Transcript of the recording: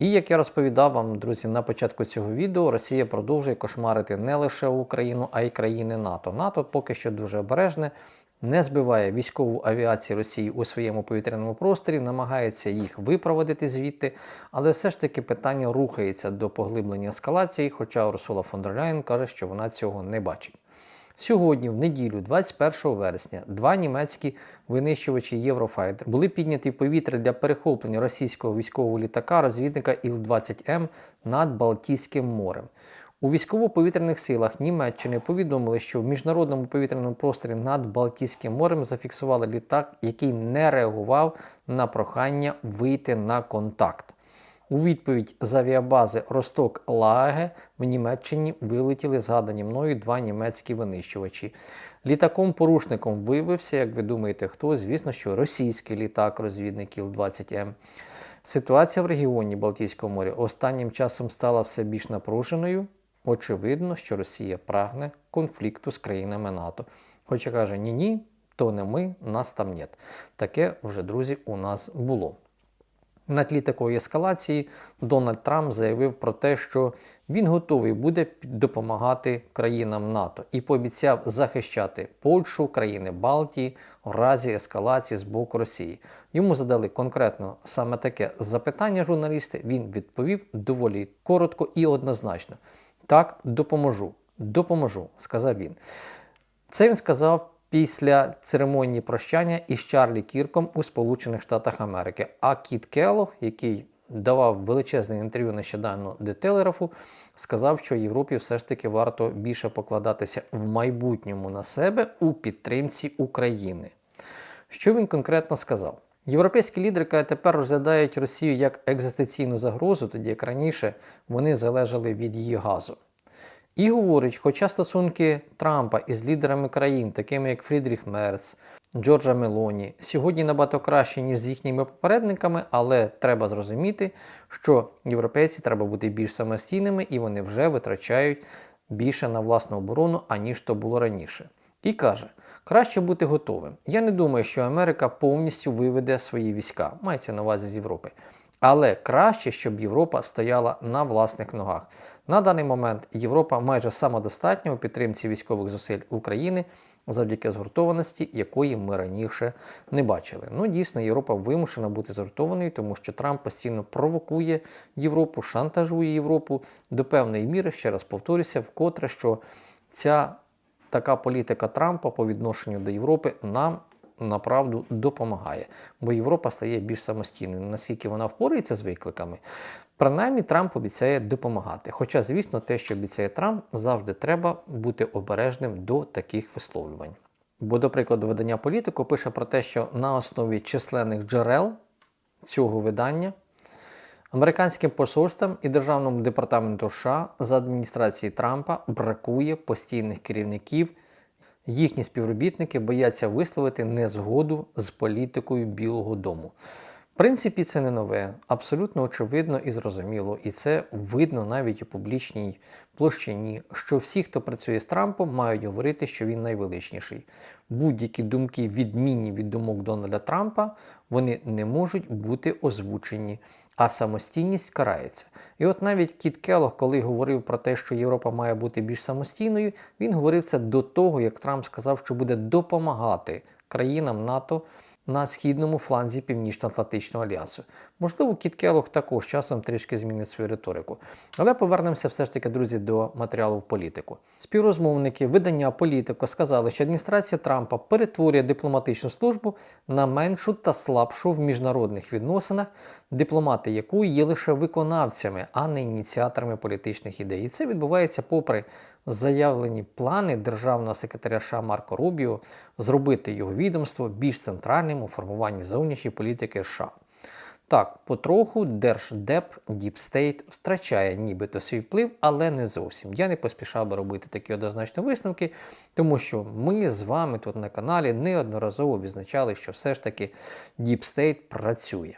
І як я розповідав вам, друзі, на початку цього відео, Росія продовжує кошмарити не лише Україну, а й країни НАТО. НАТО поки що дуже обережне, не збиває військову авіацію Росії у своєму повітряному просторі, намагається їх випроводити звідти, але все ж таки питання рухається до поглиблення ескалації, хоча Урсула фон дер Ляєн каже, що вона цього не бачить. Сьогодні, в неділю, 21 вересня, два німецькі винищувачі Єврофайтер були підняті в повітря для перехоплення російського військового літака розвідника Іл-20М над Балтійським морем. У військово-повітряних силах Німеччини повідомили, що в міжнародному повітряному просторі над Балтійським морем зафіксували літак, який не реагував на прохання вийти на контакт. У відповідь з авіабази Росток Лаге в Німеччині вилетіли згадані мною два німецькі винищувачі. Літаком-порушником виявився, як ви думаєте, хто? Звісно, що російський літак-розвідник Іл-20М. Ситуація в регіоні Балтійського моря останнім часом стала все більш напруженою. Очевидно, що Росія прагне конфлікту з країнами НАТО. Хоча каже, ні-ні, то не ми, нас там нет. Таке вже, друзі, у нас було. На тлі такої ескалації Дональд Трамп заявив про те, що він готовий буде допомагати країнам НАТО і пообіцяв захищати Польщу, країни Балтії в разі ескалації з боку Росії. Йому задали конкретно саме таке запитання журналісти. Він відповів доволі коротко і однозначно. Так, допоможу, допоможу, сказав він. Це він сказав після церемонії прощання із Чарлі Кірком у Сполучених Штатах Америки. А Кіт Келлог, який давав величезне інтерв'ю нещодавно де Телеграфу, сказав, що Європі все ж таки варто більше покладатися в майбутньому на себе у підтримці України. Що він конкретно сказав? Європейські лідери тепер розглядають Росію як екзистенційну загрозу, тоді як раніше вони залежали від її газу. І говорить, хоча стосунки Трампа із лідерами країн, такими як Фрідріх Мерц, Джорджа Мелоні, сьогодні набагато краще, ніж з їхніми попередниками, але треба зрозуміти, що європейці треба бути більш самостійними і вони вже витрачають більше на власну оборону, аніж то було раніше. І каже, краще бути готовим. Я не думаю, що Америка повністю виведе свої війська, мається на увазі з Європи. Але краще, щоб Європа стояла на власних ногах. На даний момент Європа майже самодостатня у підтримці військових зусиль України завдяки згуртованості, якої ми раніше не бачили. Ну, дійсно, Європа вимушена бути згуртованою, тому що Трамп постійно провокує Європу, шантажує Європу до певної міри. Ще раз повторюся, вкотре, що ця така політика Трампа по відношенню до Європи нам направду допомагає, бо Європа стає більш самостійною. Наскільки вона впорається з викликами, принаймні Трамп обіцяє допомагати. Хоча, звісно, те, що обіцяє Трамп, завжди треба бути обережним до таких висловлювань. Бо, до прикладу, видання політику пише про те, що на основі численних джерел цього видання. Американським посольствам і Державному департаменту США за адміністрації Трампа бракує постійних керівників їхні співробітники бояться висловити незгоду з політикою Білого Дому. В принципі, це не нове, абсолютно очевидно і зрозуміло, і це видно навіть у публічній площині, що всі, хто працює з Трампом, мають говорити, що він найвеличніший. Будь-які думки, відмінні від думок Дональда Трампа, вони не можуть бути озвучені а самостійність карається. І от навіть Кіт Келлог, коли говорив про те, що Європа має бути більш самостійною, він говорив це до того, як Трамп сказав, що буде допомагати країнам НАТО на східному фланзі Північно-Атлантичного альянсу. Можливо, Кіт Келлог також часом трішки змінить свою риторику. Але повернемося все ж таки, друзі, до матеріалу в політику. Співрозмовники видання політику сказали, що адміністрація Трампа перетворює дипломатичну службу на меншу та слабшу в міжнародних відносинах, дипломати якої є лише виконавцями, а не ініціаторами політичних ідей. І це відбувається попри заявлені плани державного секретаря США Марко Рубіо зробити його відомство більш центральним у формуванні зовнішньої політики США. Так, потроху Держдеп Діпстейт втрачає нібито свій вплив, але не зовсім. Я не поспішав би робити такі однозначні висновки, тому що ми з вами тут на каналі неодноразово відзначали, що все ж таки Діпстейт працює.